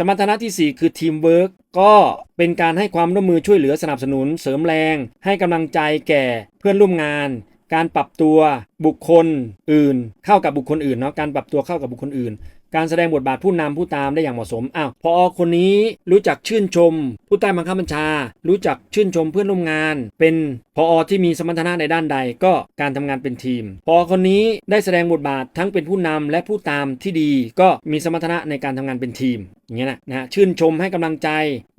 สมรรถนะทีสี่ 4 คือทีมเวิร์กก็เป็นการให้ความร่วมมือช่วยเหลือสนับสนุน เสริมแรง ให้กำลังใจแก่เพื่อนร่วมงาน การปรับตัวบุคคลอื่น เข้ากับบุคคลอื่นเนาะการปรับตัวเข้ากับบุคคลอื่น การแสดงบทบาทผู้นำผู้ตามได้อย่างเหมาะสม อ้าวพอคนนี้รู้จักชื่นชม ผู้ใต้บังคับบัญชา รู้จักชื่นชมเพื่อนร่วมงาน เป็นพอที่มีสมรรถนะในด้านใดก็การทำงานเป็นทีม พอคนนี้ได้แสดงบทบาททั้งเป็นผู้นำและผู้ตามที่ดี ก็มีสมรรถนะในการทำงานเป็นทีมอย่างเงี้ยนะนะชื่นชมให้กำลังใจ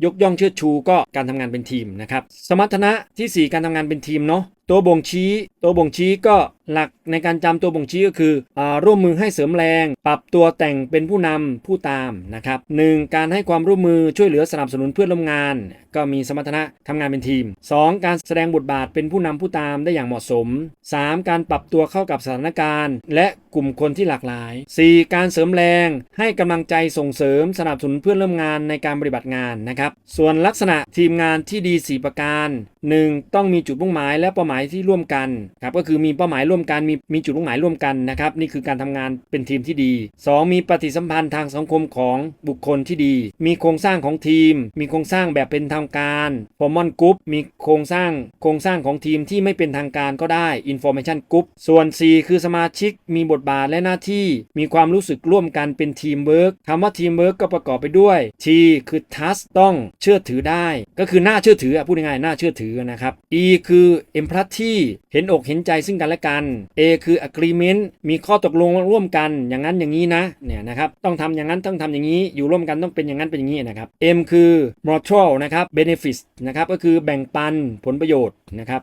ยกย่องเชิดชูก็การทำงานเป็นทีมนะครับสมรรถนะทีสี่4 การทำงานเป็นทีมเนาะ ตัวบ่งชี้ ตัวบ่งชี้ก็หลักในการจำตัวบ่งชี้ก็คืออร่วมมือให้เสริมแรง ปรับตัวแต่งเป็นผู้นำผู้ตามนะครับหนึ่งการให้ความร่วมมือช่วยเหลือสนับสนุนเพื่อนร่วมงาน ก็มีสมรรถนะทำงานเป็นทีม 2. การแสดงบทบาทเป็นผู้นำผู้ตามได้อย่างเหมาะสม 3. การปรับตัวเข้ากับสถานการณ์ และกลุ่มคนที่หลากหลาย 4. การเสริมแรง ให้กำลังใจส่งเสริมสนับสนุนเพื่อนร่วมงานในการปฏิบัติงานนะครับส่วนลักษณะทีมงานที่ดี 4 ประการ 1. ต้องมีจุดมุ่งหมายและเป้าหมายที่ร่วมกันครับก็คือมีเป้าหมายร่วมกันมีมีจุดมุ่งหมายร่วมกันนะครับนี่คือการทำงานเป็นทีมที่ดี 2. มีปฏิสัมพันธ์ทางสังคมของบุคคลที่ดี มีโครงสร้างของทีม มีโครงสร้างแบบเป็นทางการ Common Group มีโครงสร้างโครงสร้างของทีมที่ไม่เป็นทางการก็ได้ Information Group ส่วน4คือสมาชิก มีบทบาทและหน้าที่ มีความรู้สึกร่วมกันเป็นทีมเวิร์กคำว่าทีมเวิร์กก็ประกอบไปด้วย T คือ Trust ต้องเชื่อถือได้ ก็คือหน่าเชื่อถืออะพูดง่ายๆน่าเชื่อถือนะครับ E คือ Empathy เห็นอกเห็นใจซึ่งกันและกัน A คือ Agreement มีข้อตกลงร่วมกันอย่างนั้นอย่างนี้นะเนี่ยนะครับต้องทำอย่างนั้นต้องทำอย่างนี้อยู่ร่วมกันต้องเป็นอย่างนั้นเป็นอย่างนี้นะครับ M คือ Mutual นะครับ Benefits นะครับก็คือแบ่งปันผลประโยชน์นะครับ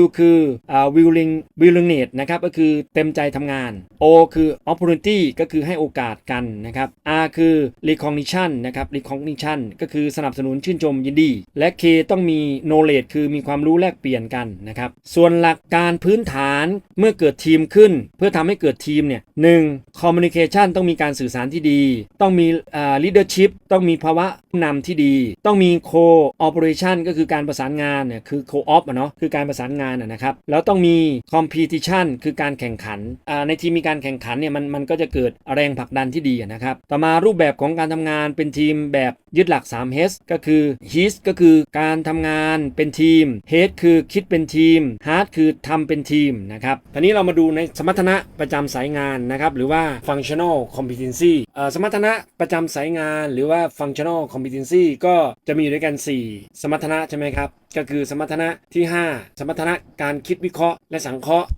W คืออ่า willing willingness นะครับก็คือเต็มใจทำงาน O คือ opportunity ก็คือให้โอกาสกันนะครับ R คือ recognition นะครับ recognition ก็คือสนับสนุนชื่นชมยินดี และ K ต้องมี knowledge คือมีความรู้แลกเปลี่ยนกันนะครับ ส่วนหลักการพื้นฐานเมื่อเกิดทีมขึ้น เพื่อทำให้เกิดทีมเนี่ยหนึ่ง communication ต้องมีการสื่อสารที่ดี ต้องมีอ่า leadership ต้องมีภาวะผู้นำที่ดี ต้องมี co-operation ก็คือการประสานงานเนี่ยคือ co-op อะเนาะคือการประสานงานอะนะครับแล้วต้องมี competition คือการแข่งขันอ่าในทีมมีการแข่งขันเนี่ยมันมันก็จะเกิดแรงผลักดันที่ดีนะครับต่อมารูปแบบของการทำงานเป็นทีมแบบยึดหลัก 3 H ก็คือ His ก็คือการทำงานเป็นทีม Head คือคิดเป็นทีม Heart คือทำเป็นทีมนะครับทีนี้เรามาดูในสมรรถนะประจำสายงานนะครับหรือว่า functional competency สมรรถนะประจำสายงานหรือว่า functional competency ก็จะมีอยู่ด้วยกัน 4 สมรรถนะใช่ไหมครับ ก็คือสมรรถนะที่ 5 สมรรถนะการคิดวิเคราะห์และสังเคราะห์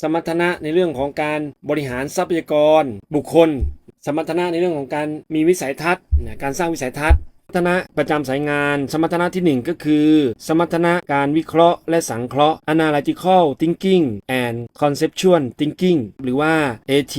สมรรถนะในเรื่องของการบริหารทรัพยากร บุคคล สมรรถนะในเรื่องของการมีวิสัยทัศน์การสร้างวิสัยทัศน์ มรรถนะประจำสายงาน สมรรถนะที่ 1 ก็คือ สมรรถนะการวิเคราะห์และสังเคราะห์ analytical thinking and conceptual thinking หรือว่า AT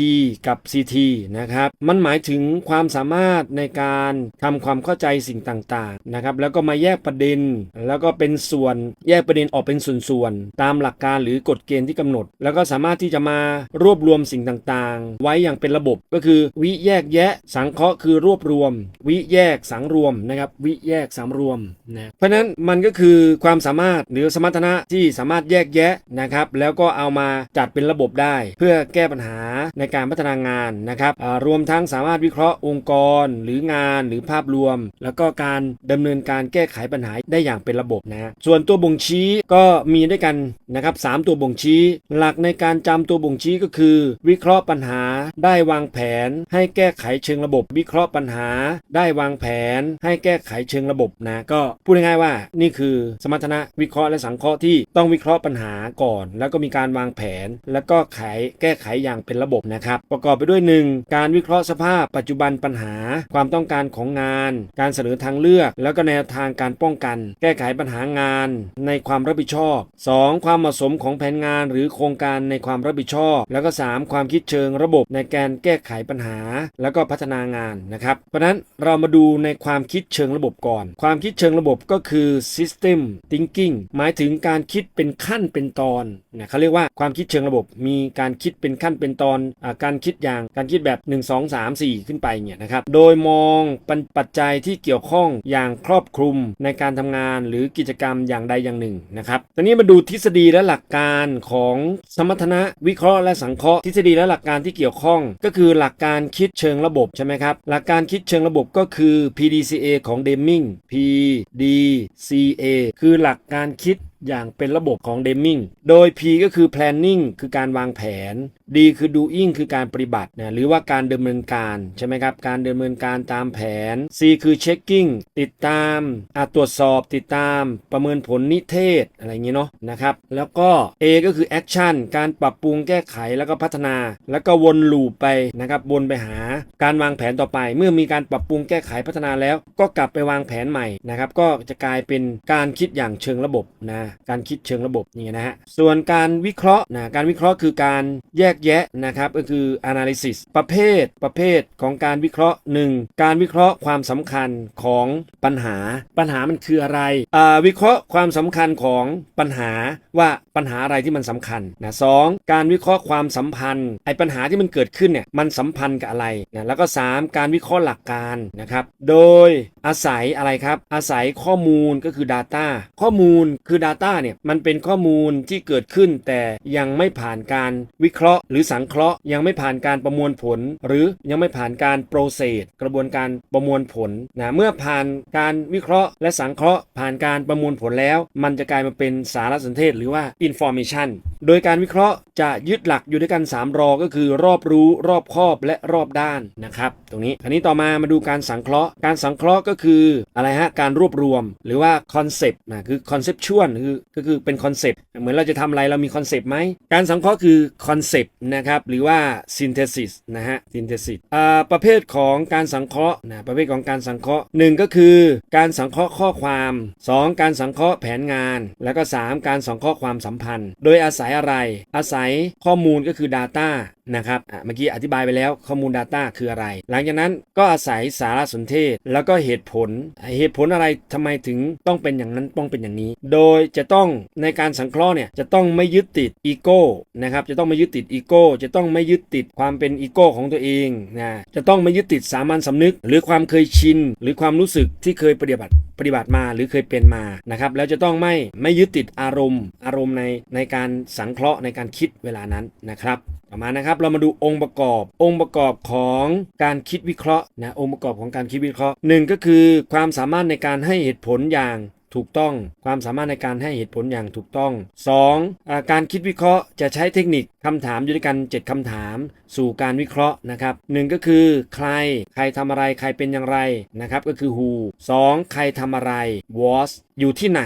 กับ CT นะครับ มันหมายถึงความสามารถในการทำความเข้าใจสิ่งต่างๆนะครับ แล้วก็มาแยกประเด็น แล้วก็เป็นส่วนแยกประเด็นออกเป็นส่วนๆ ตามหลักการหรือกฎเกณฑ์ที่กำหนด แล้วก็สามารถที่จะมารวบรวมสิ่งต่างๆ ไว้อย่างเป็นระบบก็คือ วิแยกแยะสังเคราะห์คือรวบรวม วิแยกสังรวมนะครับวิแยกสามรวมนะเพราะฉะนั้นมันก็คือความสามารถหรือสมรรถนะที่สามารถแยกแยะนะครับ แล้วก็เอามาจัดเป็นระบบได้ เพื่อแก้ปัญหาในการพัฒนางานนะครับรวมทั้งสามารถวิเคราะห์องค์กรหรืองานหรือภาพรวม แล้วก็การดำเนินการแก้ไขปัญหาได้อย่างเป็นระบบนะส่วนตัวบ่งชี้ก็มีด้วยกันนะครับสามตัวบ่งชี้ หลักในการจำตัวบ่งชี้ก็คือ วิเคราะห์ปัญหาได้วางแผน ให้แก้ไขเชิงระบบ วิเคราะห์ปัญหา ได้วางแผนใให้แก้ไขเชิงระบบนะ ก็พูดง่ายๆว่านี่คือสมรรถนะวิเคราะห์และสังเคราะห์ที่ต้องวิเคราะห์ปัญหาก่อน แล้วก็มีการวางแผน แล้วก็ไขแก้ไขอย่างเป็นระบบนะครับ ประกอบไปด้วย 1. การวิเคราะห์สภาพ ปัจจุบันปัญหา ความต้องการของงาน การเสนอทางเลือก แล้วก็แนวทางการป้องกัน แก้ไขปัญหางาน ในความรับผิดชอบ 2. ความเหมาะสมของแผนงานหรือโครงการในความรับผิดชอบ แล้วก็ 3. ความคิดเชิงระบบในการแก้ไขปัญหา แล้วก็พัฒนางานนะครับเพราะนั้นเรามาดูในความคิดคิดเชิงระบบก่อน ความคิดเชิงระบบก็คือ system thinking หมายถึงการคิดเป็นขั้นเป็นตอนนะเขาเรียกว่าความคิดเชิงระบบมีการคิดเป็นขั้นเป็นตอนอการคิดอย่างการคิดแบบ 1 2 3 4 ขึ้นไปเนี่ยนะครับโดยมองปัจปัจจัยที่เกี่ยวข้องอย่างครอบคลุมในการทำงานหรือกิจกรรมอย่างใดอย่างหนึ่งนะครับตอนนี้มาดูทฤษฎีและหลักการของสมรรถนะวิเคราะห์และสังเคราะห์ทฤษฎีและหลักการที่เกี่ยวข้อง ก็คือหลักการคิดเชิงระบบใช่ไหมครับหลักการคิดเชิงระบบก็คือ PDCA ของเดมิง PDCA คือหลักการคิด อย่างเป็นระบบของเดมิงโดย P ก็คือ planning คือการวางแผน D คือ doing คือการปฏิบัตินะหรือว่าการดำเนินการใช่ไหมครับ การดำเนินการตามแผน C คือ checking ติดตามอาตรวจสอบติดตาม ประเมินผลนิเทศอะไรอย่างเงี้ยเนาะนะครับ แล้วก็ A ก็คือ action การปรับปรุงแก้ไขแล้วก็พัฒนา แล้วก็วนลูปไปนะครับวนไปหาการวางแผนต่อไป เมื่อมีการปรับปรุงแก้ไขพัฒนาแล้ว ก็กลับไปวางแผนใหม่นะครับก็จะกลายเป็นการคิดอย่างเชิงระบบนะการคิดเชิงระบบนี่นะฮะส่วนการวิเคราะห์นะการวิเคราะห์คือการแยกแยะนะครับก็คือ analysis ประเภทประเภทของการวิเคราะห์ 1. การวิเคราะห์ความสำคัญของปัญหา ปัญหามันคืออะไรอ่าวิเคราะห์ความสำคัญของปัญหาว่าปัญหาอะไรที่มันสำคัญนะสองการวิเคราะห์ความสัมพันธ์ไอ้ปัญหาที่มันเกิดขึ้นเนี่ยมันสัมพันธ์กับอะไรนะแล้วก็ 3. การวิเคราะห์หลักการนะครับโดยอาศัยอะไรครับอาศัยข้อมูลก็คือ Data ข้อมูลคือ Data เนี่ยมันเป็นข้อมูลที่เกิดขึ้น แต่ยังไม่ผ่านการวิเคราะห์ หรือสังเคราะห์ ยังไม่ผ่านการประมวลผล หรือยังไม่ผ่านการโปรเซสกระบวนการประมวลผลนะเมื่อผ่านการวิเคราะห์ และสังเคราะห์ ผ่านการประมวลผลแล้ว มันจะกลายมาเป็นสารสนเทศ หรือว่า information โดยการวิเคราะห์จะยึดหลักอยู่ด้วยกัน 3 รอ ก็คือรอบรู้รอบครอบและรอบด้านนะครับตรงนี้อันนี้ต่อมามาดูการสังเคราะห์ การสังเคราะห์ก็คืออะไรฮะการรวบรวม หรือว่าคอนเซปต์นะคือคอนเซปชวลคือก็คือเป็นคอนเซปต์เหมือนเราจะทำอะไรเรามีคอนเซปต์ไหมการสังเคราะห์คือคอนเซปต์นะครับหรือว่าซินเทซิสนะฮะซินเทซิสอ่าประเภทของการสังเคราะห์นะประเภทของการสังเคราะห์หนึ่งก็คือการสังเคราะห์ข้อความ 2 การสังเคราะห์แผนงาน แล้วก็ 3 การสังเคราะห์ความสัมพันธ์ โดยอาศัยอะไร อาศัยข้อมูลก็คือ Data นะครับเมื่อกี้อธิบายไปแล้วข้อมูล Data คืออะไร หลังจากนั้นก็อาศัยสารสนเทศ แล้วก็เหตุผล เหตุผลอะไรทำไมถึงต้องเป็นอย่างนั้นต้องเป็นอย่างนี้ โดยจะจะต้องในการสังเคราะห์เนี่ยจะต้องไม่ยึดติดอีโก้นะครับจะต้องไม่ยึดติดอีโก้จะต้องไม่ยึดติดความเป็นอีโก้ของตัวเองนะจะต้องไม่ยึดติดสามัญสำนึก หรือความเคยชิน หรือความรู้สึกที่เคยปฏิบัติปฏิบัติมาหรือเคยเป็นมานะครับแล้วจะต้องไม่ไม่ยึดติดอารมณ์ อารมณ์ในในการสังเคราะห์ในการคิดเวลานั้นนะครับต่อมานะครับเรามาดูองค์ประกอบ องค์ประกอบของการคิดวิเคราะห์นะองค์ประกอบของการคิดวิเคราะห์หนึ่งก็คือความสามารถในการให้เหตุผลอย่าง ถูกต้อง ความสามารถในการให้เหตุผลอย่างถูกต้อง 2. อาการคิดวิเคราะห์จะใช้เทคนิคคำถามอยู่ด้วยกัน 7 คำถาม สู่การวิเคราะห์นะครับหนึ่งก็คือ ใคร ใครทำอะไร ใครเป็นอย่างไรนะครับ ก็คือ who 2. ใครทำอะไร was อยู่ที่ไหน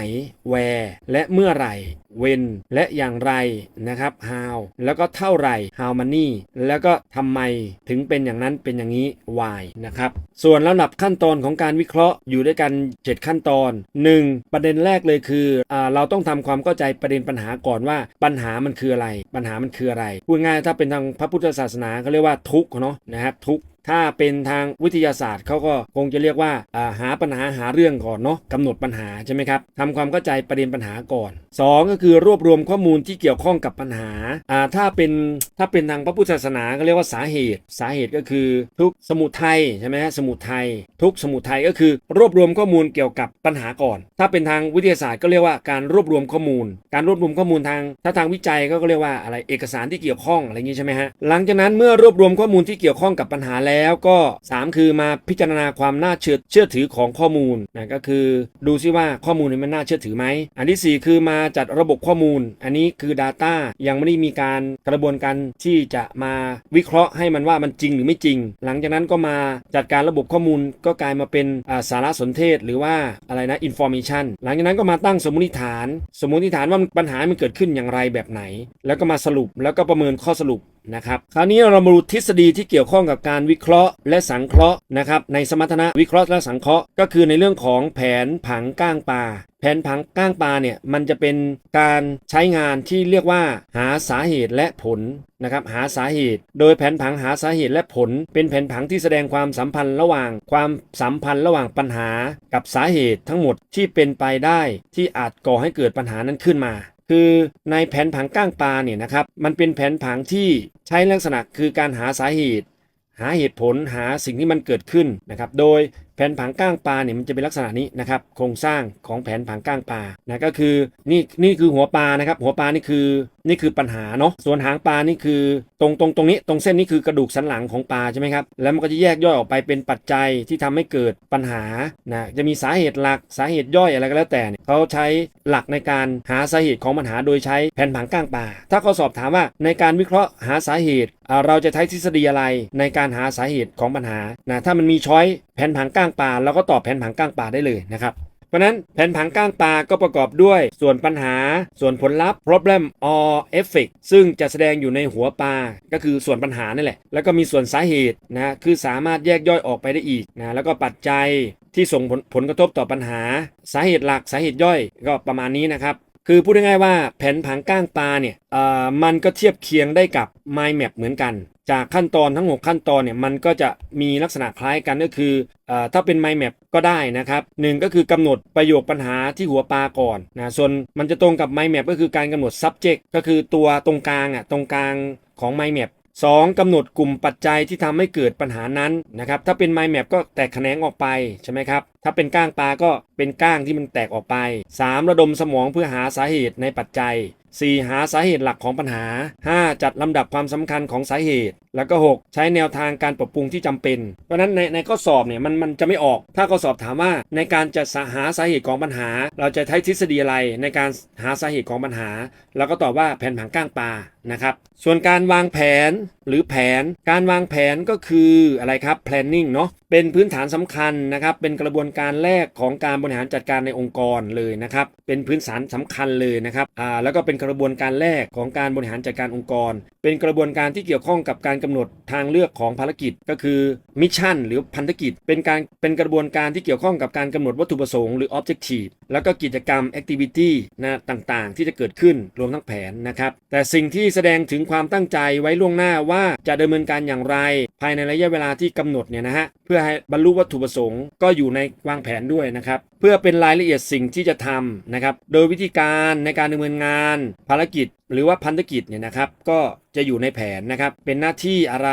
where และเมื่อไหร่ when และอย่างไรนะครับ how แล้วก็เท่าไหร่ how many แล้วก็ทำไมถึงเป็นอย่างนั้นเป็นอย่างนี้ why นะครับ ส่วนลำดับขั้นตอนของการวิเคราะห์อยู่ด้วยกัน 7 ขั้นตอน 1. ประเด็นแรกเลยคืออเราต้องทำความเข้าใจประเด็นปัญหาก่อนว่าปัญหามันคืออะไร ปัญหามันคืออะไรพูดง่ายถ้าเป็นทางพระพุทธศาสนาเขาเรียกว่าทุกข์เนาะนะครับทุกข์ ถ้าเป็นทางวิทยาศาสตร์เขาก็คงจะเรียกว่าาหาปัญหาหาเรื่องก่อนเนาะกำหนดปัญหาใช่ไหมครับทำความเข้าใจประเด็นปัญหาก่อน 2 ก็คือรวบรวมข้อมูลที่เกี่ยวข้องกับปัญหาาถ้าเป็นถ้าเป็นทางพระพุทธศาสนาก็เรียกว่าสาเหตุ สาเหตุก็คือทุกสมุทัยใช่ไหมฮะสมุทัยทุกสมุทัยก็คือ รวบรวมข้อมูลเกี่ยวกับปัญหาก่อน ถ้าเป็นทางวิทยาศาสตร์ก็เรียกว่าการรวบรวมข้อมูล การรวบรวมข้อมูลทาง ถ้าทางวิจัยก็เรียกว่าอะไรเอกสารที่เกี่ยวข้องอะไรอย่างนี้ใช่ไหมฮะหลังจากนั้นเมื่อรวบรวมข้อมูลที่เกี่ยวข้องกับปัญหาแล้วแล้วก็ 3 คือมาพิจารณาความน่าเชื่อเชื่อถือของข้อมูลนะก็คือ ดูซิว่าข้อมูลนี้มันน่าเชื่อถือไหม อันทีสี่ 4 คือมาจัดระบบข้อมูล อันนี้คือ Data ยังไม่ได้มีการกระบวนการที่จะมาวิเคราะห์ให้มันว่ามันจริงหรือไม่จริง หลังจากนั้นก็มาจัดการระบบข้อมูลก็กลายมาเป็นสารสนเทศหรือว่าอะไรนะ information หลังจากนั้นก็มาตั้งสมมติฐาน สมมติฐานว่าปัญหามันเกิดขึ้นอย่างไรแบบไหน แล้วก็มาสรุปแล้วก็ประเมินข้อสรุปนะครับ คราวนี้เรามาดูทฤษฎีที่เกี่ยวข้องกับการวิเคราะห์เคราะห์และสังเคราะห์นะครับในสมรรถนะวิเคราะห์และสังเคราะห์ก็คือในเรื่องของแผนผังก้างปลาแผนผังก้างปลาเนี่ยมันจะเป็นการใช้งานที่เรียกว่า หาสาเหตุและผลนะครับหาสาเหตุ โดยแผนผังหาสาเหตุและผล เป็นแผนผังที่แสดงความสัมพันธ์ระหว่างความสัมพันธ์ระหว่างปัญหากับสาเหตุทั้งหมดที่เป็นไปได้ที่อาจก่อให้เกิดปัญหานั้นขึ้นมาคือในแผนผังก้างปลาเนี่ยนะครับมันเป็นแผนผังที่ใช้ลักษณะคือการหาสาเหตุ หาเหตุผลหาสิ่งที่มันเกิดขึ้นนะครับ โดย แผนผังก้างปลาเนี่ยมันจะเป็นลักษณะนี้นะครับโครงสร้างของแผนผังก้างปลานะก็คือนี่นี่คือหัวปลานะครับ หัวปลานี่คือนี่คือปัญหาเนาะส่วนหางปลานี่คือตรงตรงตรงนี้ ตรงเส้นนี้คือกระดูกสันหลังของปลาใช่ไหมครับแล้วมันก็จะแยกย่อยออกไปเป็นปัจจัยที่ทำให้เกิดปัญหานะจะมีสาเหตุหลักสาเหตุย่อยอะไรก็แล้วแต่เนี่ยเขาใช้หลักในการหาสาเหตุของปัญหาโดยใช้แผนผังก้างปลาถ้าเขาสอบถามว่าในการวิเคราะห์หาสาเหตุอ่าเราจะใช้ทฤษฎีอะไรในการหาสาเหตุของปัญหานะถ้ามันมีช้อยแผนผังก้างางปลาเราก็ตอบแผนผังก้างปลาได้เลยนะครับเพราะนั้นแผนผังก้างปลาก็ประกอบด้วย ส่วนปัญหา ส่วนผลลัพธ์ problem or effect ซึ่งจะแสดงอยู่ในหัวปลาก็คือส่วนปัญหานั่นแหละ แล้วก็มีส่วนสาเหตุนะคือสามารถแยกย่อยออกไปได้อีกนะแล้วก็ปัจจัยที่ส่งผลผลกระทบต่อปัญหา สาเหตุหลักสาเหตุย่อยก็ประมาณนี้นะครับ คือพูดง่ายๆว่าแผนผังก้างปลาเนี่ยมันก็เทียบเคียงได้กับ mind map เหมือนกัน จากขั้นตอนทั้ง 6 ขั้นตอนเนี่ยมันก็จะมีลักษณะคล้ายกันก็คืออถ้าเป็น mind map ก็ได้นะครับหนึ่งก็คือกำหนดประโยคปัญหาที่หัวปลาก่อนนะส่วนมันจะตรงกับ mind map ก็คือการกำหนด subject ก็คือตัวตรงกลางอะตรงกลางของ mind map 2. กำหนดกลุ่มปัจจัยที่ทำให้เกิดปัญหานั้นนะครับถ้าเป็น mind map ก็แตกแขนงออกไปใช่ไหมครับถ้าเป็นก้างปลาก็เป็นก้างที่มันแตกออกไป 3. ระดมสมองเพื่อหาสาเหตุในปัจจัย 4. หาสาเหตุหลักของปัญหา 5. จัดลำดับความสำคัญของสาเหตุ แล้วก็ 6. ใช้แนวทางการปรับปรุงที่จำเป็น เพราะฉะนั้นในในข้อสอบเนี่ยมันมันจะไม่ออก ถ้าข้อสอบถามว่าในการจะหาสาเหตุของปัญหา เราจะใช้ทฤษฎีอะไรในการหาสาเหตุของปัญหาเราก็ตอบว่าแผนผังก้างปลานะครับส่วนการวางแผนหรือแผนการวางแผนก็คืออะไรครับ planning เนาะเป็นพื้นฐานสำคัญนะครับเป็นกระบวนการแรกของการบริหารจัดการในองค์กรเลยนะครับเป็นพื้นฐานสำคัญเลยนะครับอ่าแล้วก็เป็นกระบวนการแรกของการบริหารจัดการองค์กร เป็นกระบวนการที่เกี่ยวข้องกับการกำหนดทางเลือกของภารกิจก็คือมิชชั่นหรือพันธกิจ เป็นการเป็นกระบวนการที่เกี่ยวข้องกับการกำหนดวัตถุประสงค์หรือ objective แล้วก็กิจกรรม activity นะต่างๆ ที่จะเกิดขึ้นรวมทั้งแผนนะครับแต่สิ่งที่แสดงถึงความตั้งใจไว้ล่วงหน้าว่าจะดำเนินการอย่างไรายในระยะเวลาที่กำหนดเนี่ยนะฮะเพื่อให้บรรลุวัตถุประสงค์ก็อยู่ในวางแผนด้วยนะครับเพื่อเป็นรายละเอียดสิ่งที่จะทำนะครับโดยวิธีการในการดำเนินงาน ภารกิจ หรือว่าพันธกิจเนี่ยนะครับก็จะอยู่ในแผนนะครับเป็นหน้าที่อะไร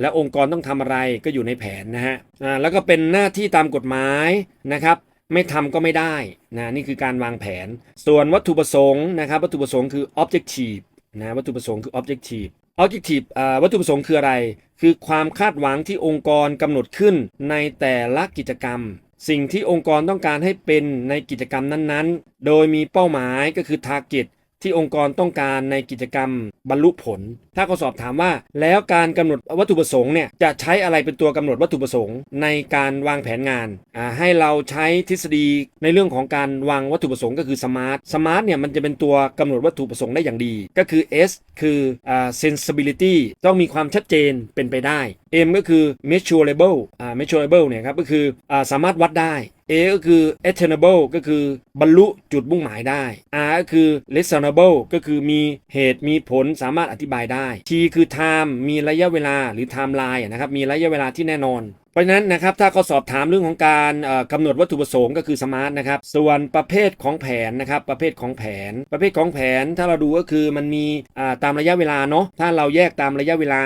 และองค์กรต้องทำอะไรก็อยู่ในแผนนะฮะอ่าแล้วก็เป็นหน้าที่ตามกฎหมายนะครับไม่ทำก็ไม่ได้นะนี่คือการวางแผน ส่วนวัตถุประสงค์นะครับวัตถุประสงค์คือ objective นะวัตถุประสงค์คือ objective objective อ่าวัตถุประสงค์คืออะไร คือความคาดหวังที่องค์กรกำหนดขึ้นในแต่ละกิจกรรม สิ่งที่องค์กรต้องการให้เป็นในกิจกรรมนั้นๆ โดยมีเป้าหมายก็คือ target ที่องค์กรต้องการในกิจกรรมบรรลุผล ถ้าเขาสอบถามว่า แล้วการกำหนดวัตถุประสงค์เนี่ยจะใช้อะไรเป็นตัวกำหนดวัตถุประสงค์ ในการวางแผนงานอ่าให้เราใช้ทฤษฎีในเรื่องของการวางวัตถุประสงค์ก็คือ smart smart เนี่ยมันจะเป็นตัวกำหนดวัตถุประสงค์ได้อย่างดี ก็คือ S คืออ่า sensibility ต้องมีความชัดเจนเป็นไปได้ M ก็คือ measurable อ่า measurable เนี่ยครับก็คืออ่าสามารถวัดได้ A ก็คือ attainable ก็คือบรรลุจุดมุ่งหมายได้ R ก็คือ reasonable ก็คือมีเหตุมีผลสามารถอธิบายได้ T คือ time มีระยะเวลาหรือ timeline นะครับมีระยะเวลาที่แน่นอน เพราะฉะนั้นนะครับถ้าเขาสอบถามเรื่องของการเอ่อกำหนดวัตถุประสงค์ก็คือสมาร์ทนะครับส่วนประเภทของแผนนะครับประเภทของแผน ประเภทของแผนถ้าเราดูก็คือมันมีตามระยะเวลาเนาะถ้าเราแยกตามระยะเวลา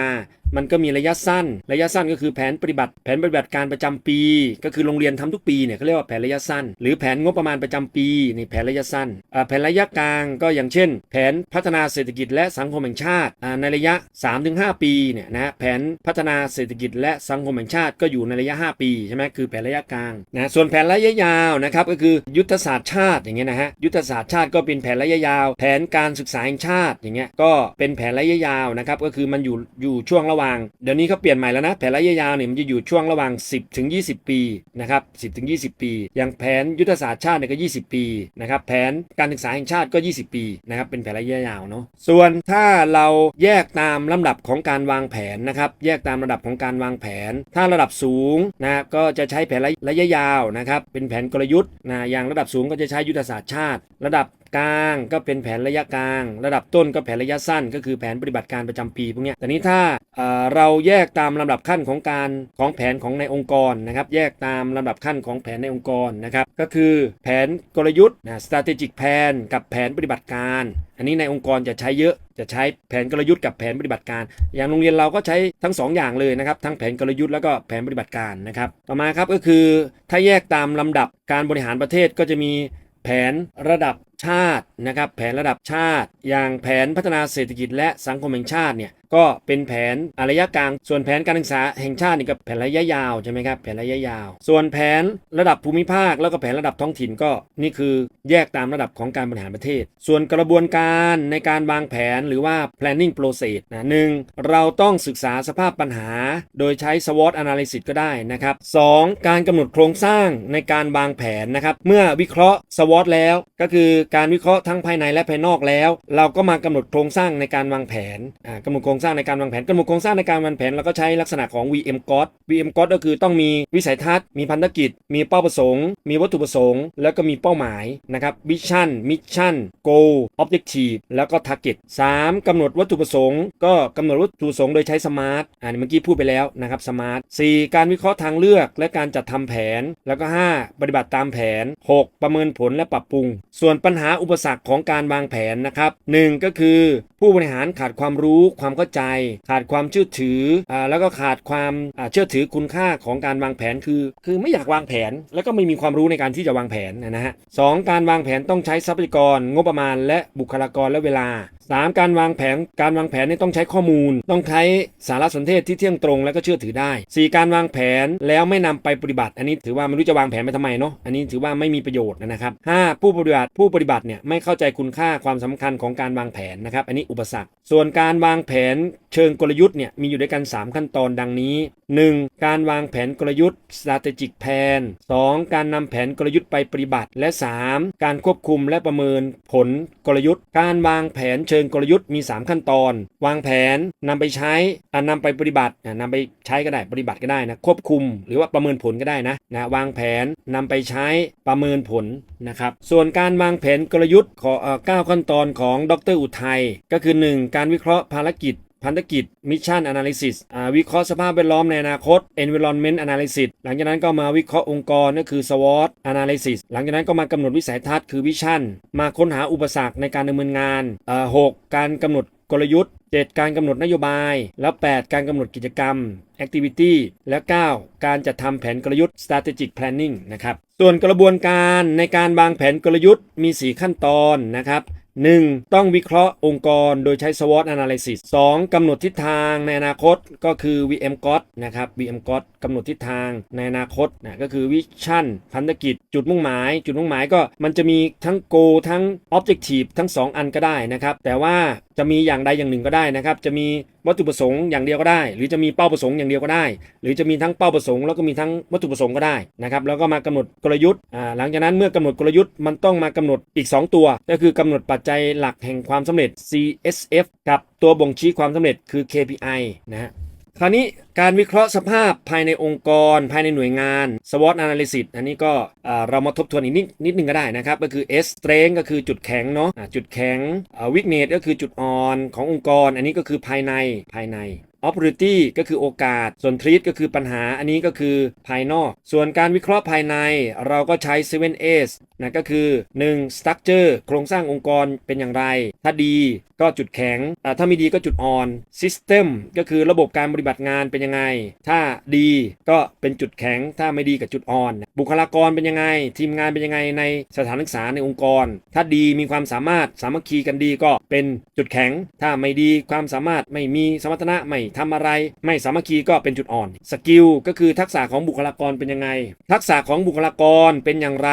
มันก็มีระยะสั้น ระยะสั้นก็คือแผนปฏิบัติ แผนปฏิบัติการประจำปี ก็คือโรงเรียนทำทุกปีเนี่ยเขาเรียกว่าแผนระยะสั้น หรือแผนงบประมาณประจำปีนี่แผนระยะสั้นแผนระยะกลางก็อย่างเช่น แผนพัฒนาเศรษฐกิจและสังคมแห่งชาติในระยะ 3-5 ปีเนี่ยนะแผนพัฒนาเศรษฐกิจและสังคมแห่งชาติก็อยู่อยู่ในระยะ 5 ปีใช่ไหมคือแผนระยะกลางนะส่วนแผนระยะยาวนะครับก็คือยุทธศาสตร์ชาติอย่างเงี้ยนะฮะยุทธศาสตร์ชาติก็เป็นแผนระยะยาว แผนการศึกษาแห่งชาติอย่างเงี้ยก็เป็นแผนระยะยาวนะครับก็คือมันอยู่อยู่ช่วงระหว่างเดี๋ยวนี้เขาเปลี่ยนใหม่แล้วนะ แผนระยะยาวเนี่ยมันจะอยู่ช่วงระหว่าง 10 ถึง 20 ปีนะครับ 10 ถึง 20 ปี อย่างแผนยุทธศาสตร์ชาติเนี่ยก็ 20 ปีนะครับ แผนการศึกษาแห่งชาติก็ 20 ปีนะครับ เป็นแผนระยะยาวเนาะ ส่วนถ้าเราแยกตามลำดับของการวางแผนนะครับ แยกตามระดับของการวางแผน ถ้าระดับสูงนะก็จะใช้แผนระยะยาวนะครับ เป็นแผนกลยุทธ์นะ อย่างระดับสูงก็จะใช้ยุทธศาสตร์ชาติ ระดับ กลางก็เป็นแผนระยะกลาง ระดับต้นก็แผนระยะสั้น ก็คือแผนปฏิบัติการประจำปีพวกนี้แต่นี้ถ้าเราแยกตามลำดับขั้นของการของแผนของในองค์กรนะครับแยกตามลำดับขั้นของแผนในองค์กรนะครับก็คือแผนกลยุทธ์นะ strategic plan กับแผนปฏิบัติการ อันนี้ในองค์กรจะใช้เยอะจะใช้แผนกลยุทธ์กับแผนปฏิบัติการ อย่างโรงเรียนเราก็ใช้ทั้งสองอย่างเลยนะครับทั้งแผนกลยุทธ์แล้วก็แผนปฏิบัติการนะครับต่อมาครับก็คือถ้าแยกตามลำดับการบริหารประเทศก็จะมีแผนระดับชาตินะครับแผนระดับชาติ อย่างแผนพัฒนาเศรษฐกิจและสังคมแห่งชาติเนี่ยก็เป็นแผนระยะกลาง ส่วนแผนการศึกษาแห่งชาตินี่ก็แผนระยะยาวใช่ไหมครับแผนระยะยาว ส่วนแผนระดับภูมิภาค แล้วก็แผนระดับท้องถิ่นก็นี่คือแยกตามระดับของการบริหารประเทศ ส่วนกระบวนการในการวางแผนหรือว่า planning process นะหนึ่งเราต้องศึกษาสภาพปัญหา โดยใช้ SWOT analysis ก็ได้นะครับสองการกำหนดโครงสร้างในการวางแผนนะครับเมื่อวิเคราะห์ SWOT แล้วก็คือการวิเคราะห์ทั้งภายในและภายนอกแล้ว เราก็มากำหนดโครงสร้างในการวางแผนอ่ากำหนดโครงสร้างในการวางแผนกำหนดโครงสร้างในการวางแผนเราก็ใช้ลักษณะของ VM GOT VM GOT ก็คือต้องมีวิสัยทัศน์ มีพันธกิจ มีเป้าประสงค์ มีวัตถุประสงค์ แล้วก็มีเป้าหมายนะครับ Vision Mission Goal Objective แล้วก็ Target 3กำหนดวัตถุประสงค์ ก็กำหนดวัตถุประสงค์โดยใช้ Smart อ่านี่เมื่อกี้พูดไปแล้วนะครับ Smart 4การวิเคราะห์ทางเลือกและการจัดทำแผน แล้วก็ 5 ปฏิบัติตามแผน 6 ประเมินผลและปรับปรุง ส่วนปัญญหาอุปสรรคของการวางแผนนะครับหนึ่งก็คือผู้บริหารขาดความรู้ความเข้าใจ ขาดความเชื่อถืออ่าแล้วก็ขาดความเชื่อถือคุณค่าของการวางแผนคือ คือไม่อยากวางแผน แล้วก็ไม่มีความรู้ในการที่จะวางแผนนะฮะสองการวางแผนต้องใช้ทรัพยากร งบประมาณ และบุคลากรและเวลา 3. การวางแผนการวางแผนนี่ต้องใช้ข้อมูล ต้องใช้สารสนเทศที่เที่ยงตรงและก็เชื่อถือได้ 4. การวางแผนแล้วไม่นำไปปฏิบัติ อันนี้ถือว่าไม่รู้จะวางแผนไปทำไมเนาะอันนี้ถือว่าไม่มีประโยชน์นะครับ 5. ผู้ปฏิบัติผู้ปฏิบัติเนี่ยไม่เข้าใจคุณค่าความสำคัญของการวางแผนนะครับอันนี้อุปสรรค ส่วนการวางแผนเชิงกลยุทธ์เนี่ยมีอยู่ด้วยกัน 3 ขั้นตอนดังนี้ 1. การวางแผนกลยุทธ์ strategic plan 2. การนำแผนกลยุทธ์ไปปฏิบัติ และ 3. การควบคุมและประเมินผลกลยุทธ์ การวางแผนเชิงกลยุทธ์มี 3 ขั้นตอน วางแผนนำไปใช้อ่านำไปปฏิบัติอ่านำไปใช้ก็ได้ปฏิบัติก็ได้นะควบคุม หรือว่าประเมินผลก็ได้นะนะวางแผนนำไปใช้ประเมินผลนะครับส่วนการวางแผนกลยุทธ์ขอเอ่อ9ขั้นตอนของดรอุทัยก็คือ 1. การวิเคราะห์ภารกิจ พันธกิจ Mission Analysis วิเคราะห์สภาพแวดล้อมในอนาคต Environment Analysis หลังจากนั้นก็มาวิเคราะห์องค์กรก็คือ SWOT Analysis หลังจากนั้นก็มากำหนดวิสัยทัศน์คือ Vision มาค้นหาอุปสรรคในการดำเนินงานหกการกำหนดกลยุทธ์ 7 การกำหนดนโยบาย แล้ว 8 การกำหนดกิจกรรม Activity และ 9 การจัดทำแผนกลยุทธ์ Strategic Planning นะครับ ส่วนกระบวนการในการวางแผนกลยุทธ์มี 4 ขั้นตอนนะครับ 1. ต้องวิเคราะห์องค์กรโดยใช้ SWOT analysis 2. กำหนดทิศทางในอนาคตก็คือ VM GOT นะครับ VM GOT กำหนดทิศทางในอนาคตนะก็คือ Vision พันธกิจ จุดมุ่งหมาย จุดมุ่งหมายก็มันจะมีทั้ง Goal ทั้ง Objective ทั้ง 2 อันก็ได้นะครับ แต่ว่าจะมีอย่างใดอย่างหนึ่งก็ได้นะครับ จะมี วัตถุประสงค์อย่างเดียวก็ได้ หรือจะมีเป้าประสงค์อย่างเดียวก็ได้ หรือจะมีทั้งเป้าประสงค์แล้วก็มีทั้งวัตถุประสงค์ก็ได้นะครับแล้วก็มากำหนดกลยุทธ์หลังจากนั้นเมื่อกำหนดกลยุทธ์มันต้องมากำหนดอีก 2 ตัว ก็คือกำหนดปัจจัยหลักแห่งความสำเร็จ CSF กับตัวบ่งชี้ความสำเร็จคือ KPI นะฮะ คราวนี้การวิเคราะห์สภาพภายในองค์กร ภายในหน่วยงาน SWOT analysis อันนี้ก็เรามาทบทวนอีกนิดนิดนึงก็ได้นะครับ ก็คือ S strength ก็คือจุดแข็งเนาะจุดแข็ง weakness ก็คือจุดอ่อนขององค์กร อันนี้ก็คือภายในภายใน opportunity ก็คือโอกาส ส่วน threat ก็คือปัญหา อันนี้ก็คือภายนอก ส่วนการวิเคราะห์ภายในเราก็ใช้ 7S นะก็คือ 1. structure โครงสร้างองค์กรเป็นอย่างไร ถ้าดีก็จุดแข็งอ่ถ้าไม่ดีก็จุดอ่อน system ก็คือระบบการปฏิบัติงานเป็นยังไง ถ้าดีก็เป็นจุดแข็ง ถ้าไม่ดีกับจุดอ่อน บุคลากรเป็นยังไง ทีมงานเป็นยังไงในสถานศึกษาในองค์กร ถ้าดีมีความสามารถสามัคคีกันดีก็เป็นจุดแข็ง ถ้าไม่ดีความสามารถไม่มีสมรรถนะไม่ทำอะไร ไม่สามัคคีก็เป็นจุดอ่อน สกิลก็คือทักษะของบุคลากรเป็นยังไง ทักษะของบุคลากรเป็นอย่างไร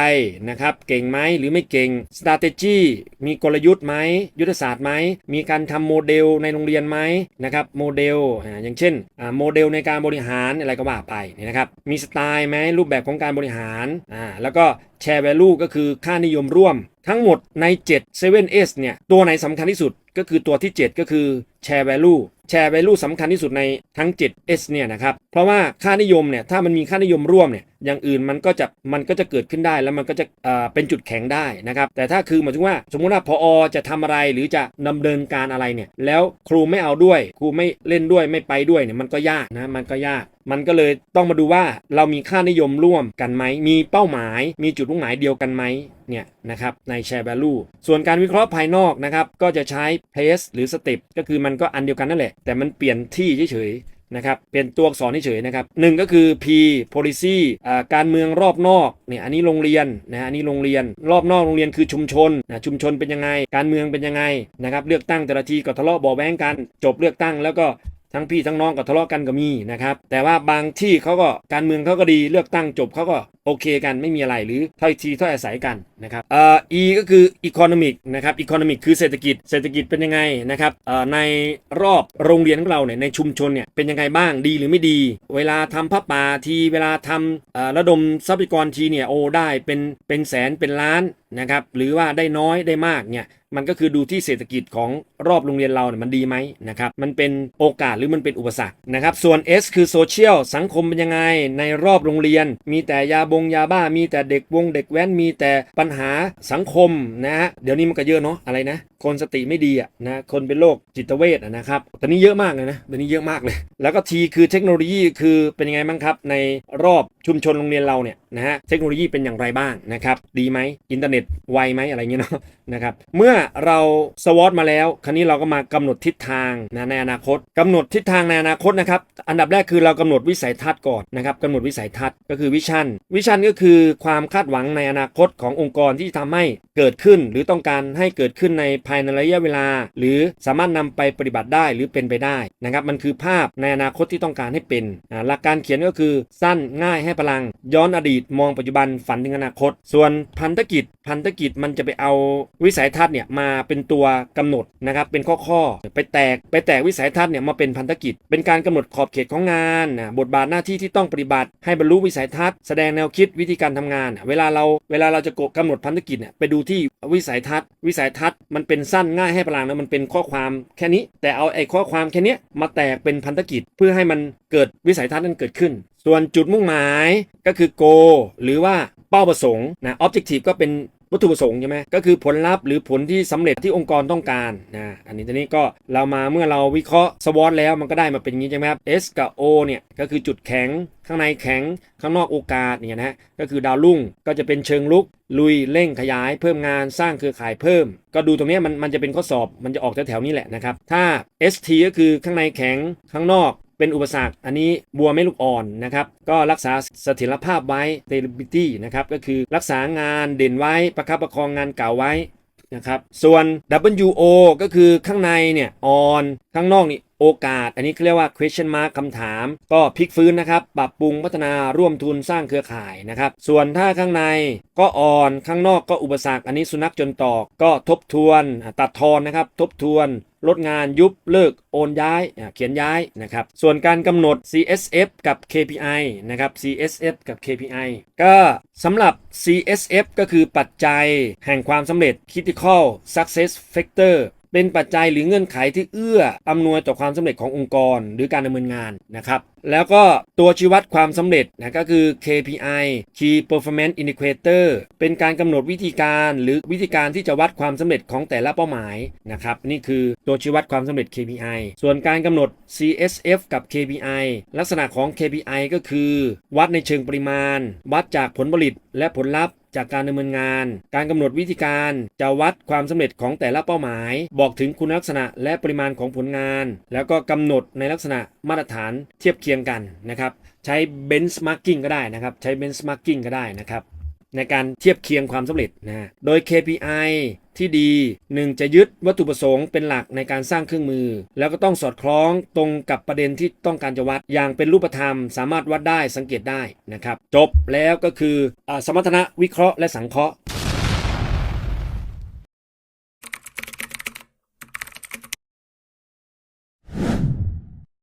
นะครับ เก่งไหมหรือไม่เก่ง strategy มีกลยุทธ์ไหม ยุทธศาสตร์ไหมมีการทำโมเดลในโรงเรียนไหมนะครับโมเดลอย่างเช่นโมเดลในการบริหารอะไรก็ว่าไปนี่นะครับมีสไตล์ไหมรูปแบบของการบริหารอ่าแล้วก็แชร์แวลูก็คือค่านิยมร่วม ทั้งหมดใน 7 7S เนี่ยตัวไหนสำคัญที่สุดก็คือตัวที่ 7 ก็คือ แชร์ value แชร์ value สำคัญที่สุดในทั้ง 7S เนี่ยนะครับเพราะว่าค่านิยมเนี่ยถ้ามันมีค่านิยมร่วมเนี่ยอย่างอื่นมันก็จะมันก็จะเกิดขึ้นได้แล้วมันก็จะเอ่อเป็นจุดแข็งได้นะครับแต่ถ้าคือหมายถึงว่าสมมุติว่าพอจะทำอะไรหรือจะดำเนินการอะไรเนี่ยแล้วครูไม่เอาด้วย ครูไม่เล่นด้วยไม่ไปด้วยเนี่ยมันก็ยากนะมันก็ยาก มันก็เลยต้องมาดูว่าเรามีค่านิยมร่วมกันไหมมีเป้าหมาย มีจุดมุ่งหมายเดียวกันไหมเนี่ยนะครับใน Share Value ส่วนการวิเคราะห์ภายนอกนะครับก็จะใช้ Place หรือ Step ก็คือมันก็อันเดียวกันนั่นแหละ แต่มันเปลี่ยนที่เฉยๆนะครับเปลี่ยนตัวอักษรเฉยๆนะครับหนึ่งก็คือ P policy อการเมืองรอบนอกเนี่ยอันนี้โรงเรียนนะอันนี้โรงเรียนรอบนอกโรงเรียนคือชุมชนนะชุมชนเป็นยังไง การเมืองเป็นยังไงนะครับเลือกตั้งแต่ละทีก็ทะเลาะบ่อแว้งกัน จบเลือกตั้งแล้วก็ ทั้งพี่ทั้งน้องก็ทะเลาะกันก็มีนะครับแต่ว่าบางที่เขาก็การเมืองเขาก็ดีเลือกตั้งจบเขาก็โอเคกันไม่มีอะไรหรือถ้อยทีถ้อยอาศัยกันนะครับเอ่อ E ก็คือ economic นะครับ economic คือเศรษฐกิจ เศรษฐกิจเป็นยังไงนะครับเอ่อในรอบโรงเรียนของเราเนี่ยในชุมชนเนี่ยเป็นยังไงบ้างดีหรือไม่ดี เวลาทำผ้าป่าทีเวลาทำเอ่อระดมทรัพยากรทีเนี่ยโอ้ได้เป็นเป็นแสนเป็นล้าน นะครับหรือว่าได้น้อยได้มากเนี่ยมันก็คือดูที่เศรษฐกิจของรอบโรงเรียนเราเนี่ยมันดีไหมนะครับมันเป็นโอกาสหรือมันเป็นอุปสรรคนะครับส่วน S คือโซเชียลสังคมเป็นยังไงในรอบโรงเรียน มีแต่ยาบงยาบ้า มีแต่เด็กวงเด็กแว้นมีแต่ปัญหาสังคมนะฮะเดี๋ยวนี้มันก็เยอะเนาะอะไรนะ คนสติไม่ดีอะนะคนเป็นโรคจิตเวชนะครับตอนนี้เยอะมากเลยนะตอนนี้เยอะมากเลย แล้วก็ T คือเทคโนโลยีคือเป็นยังไงบ้างครับในรอบ ชุมชนโรงเรียนเราเนี่ยนะฮะเทคโนโลยีเป็นอย่างไรบ้างนะครับดีไหมอินเทอร์เน็ตไวไหมอะไรเงี้ยเนาะนะครับเมื่อเราสวอตมาแล้ว คราวนี้เราก็มากำหนดทิศทางนะในอนาคตกำหนดทิศทางในอนาคตนะครับอันดับแรกคือเรากำหนดวิสัยทัศน์ก่อนนะครับกำหนดวิสัยทัศน์ก็คือวิชั่นวิชั่นก็คือความคาดหวังในอนาคตขององค์กรที่ทำให้เกิดขึ้น หรือต้องการให้เกิดขึ้นในภายในระยะเวลา หรือสามารถนำไปปฏิบัติได้หรือเป็นไปได้นะครับมันคือภาพในอนาคตที่ต้องการให้เป็น หลักการเขียนก็คือสั้นง่ายให้พลัง ย้อนอดีตมองปัจจุบันฝันถึงอนาคต ส่วนพันธกิจ พันธกิจมันจะไปเอาวิสัยทัศน์เนี่ยมาเป็นตัวกำหนดนะครับเป็นข้อข้อไปแตกไปแตกวิสัยทัศน์เนี่ยมาเป็นพันธกิจ เป็นการกำหนดขอบเขตของงานนะบทบาทหน้าที่ที่ต้องปฏิบัติ ให้บรรลุวิสัยทัศน์แสดงแนวคิดวิธีการทำงาน เวลาเราเวลาเราจะกำหนดพันธกิจเนี่ยไปดูที่วิสัยทัศน์ วิสัยทัศน์มันเป็นสั้นง่ายให้พลังนะมันเป็นข้อความแค่นี้ แต่เอาไอ้ข้อความแค่นี้มาแตกเป็นพันธกิจเพื่อให้มันเกิดวิสัยทัศน์นั้นเกิดขึ้น ส่วนจุดมุ่งหมายก็คือ go หรือว่าเป้าประสงค์นะ objective ก็เป็น วัตถุประสงค์ใช่ไหมก็คือผลลัพธ์หรือผลที่สำเร็จที่องค์กรต้องการนะอันนี้ตอนนี้ก็เรามาเมื่อเราวิเคราะห์สวอตแล้วมันก็ได้มาเป็นอย่างนี้ใช่ไหมครับ S กับ O เนี่ยก็คือจุดแข็งข้างในแข็งข้างนอกโอกาสเนี่ยนะฮะก็คือดาวรุ่งก็จะเป็นเชิงลุก ลุยเร่งขยาย เพิ่มงานสร้างเครือข่ายเพิ่ม ก็ดูตรงนี้มันมันจะเป็นข้อสอบมันจะออกแถวๆนี้แหละนะครับ ถ้า ST ก็คือข้างในแข็งข้างนอก เป็นอุปสรรค อันนี้บัวไม่ลูกอ่อนนะครับ ก็รักษาเสถียรภาพไว้ stability นะครับก็คือรักษางานเด่นไว้ประคับประคองงานเก่าไว้นะครับส่วน WO ก็คือข้างในเนี่ย on ข้างนอกนี่โอกาส อันนี้เขาเรียกว่า question mark คำถาม ก็พลิกฟื้นนะครับ ปรับปรุงพัฒนาร่วมทุนสร้างเครือข่ายนะครับ ส่วนถ้าข้างในก็อ่อนข้างนอกก็อุปสรรค อันนี้สุนัขจนตอกก็ทบทวนตัดทอนนะครับ ทบทวน ลดงานยุบเลิกโอนย้ายเขียนย้ายนะครับส่วนการกำหนด CSF กับ KPI นะครับ CSF กับ KPI ก็สำหรับ CSF ก็คือปัจจัยแห่งความสำเร็จ Critical Success Factor เป็นปัจจัยหรือเงื่อนไขที่เอื้ออำนวยต่อความสำเร็จขององค์กรหรือการดำเนินงานนะครับแล้วก็ตัวชี้วัดความสำเร็จนะก็คือ KPI Key Performance Indicator เป็นการกำหนดวิธีการหรือวิธีการที่จะวัดความสำเร็จของแต่ละเป้าหมายนะครับนี่คือตัวชี้วัดความสำเร็จ KPI ส่วนการกำหนด CSF กับ KPI ลักษณะของ KPI ก็คือ วัดในเชิงปริมาณ วัดจากผลผลิตและผลลัพธ์ จากการดำเนินงาน การกำหนดวิธีการจะวัดความสำเร็จของแต่ละเป้าหมาย บอกถึงคุณลักษณะและปริมาณของผลงาน แล้วก็กำหนดในลักษณะมาตรฐานเทียบเคียงกันนะครับ ใช้ benchmarking ก็ได้นะครับ ใช้ benchmarking ก็ได้นะครับ ในการเทียบเคียงความสำเร็จนะโดย KPI ที่ดี 1 จะยึดวัตถุประสงค์เป็นหลักในการสร้างเครื่องมือ แล้วก็ต้องสอดคล้องตรงกับประเด็นที่ต้องการจะวัด อย่างเป็นรูปธรรม สามารถวัดได้สังเกตได้นะครับ จบแล้วก็คืออสมรรถนะวิเคราะห์และสังเคราะห์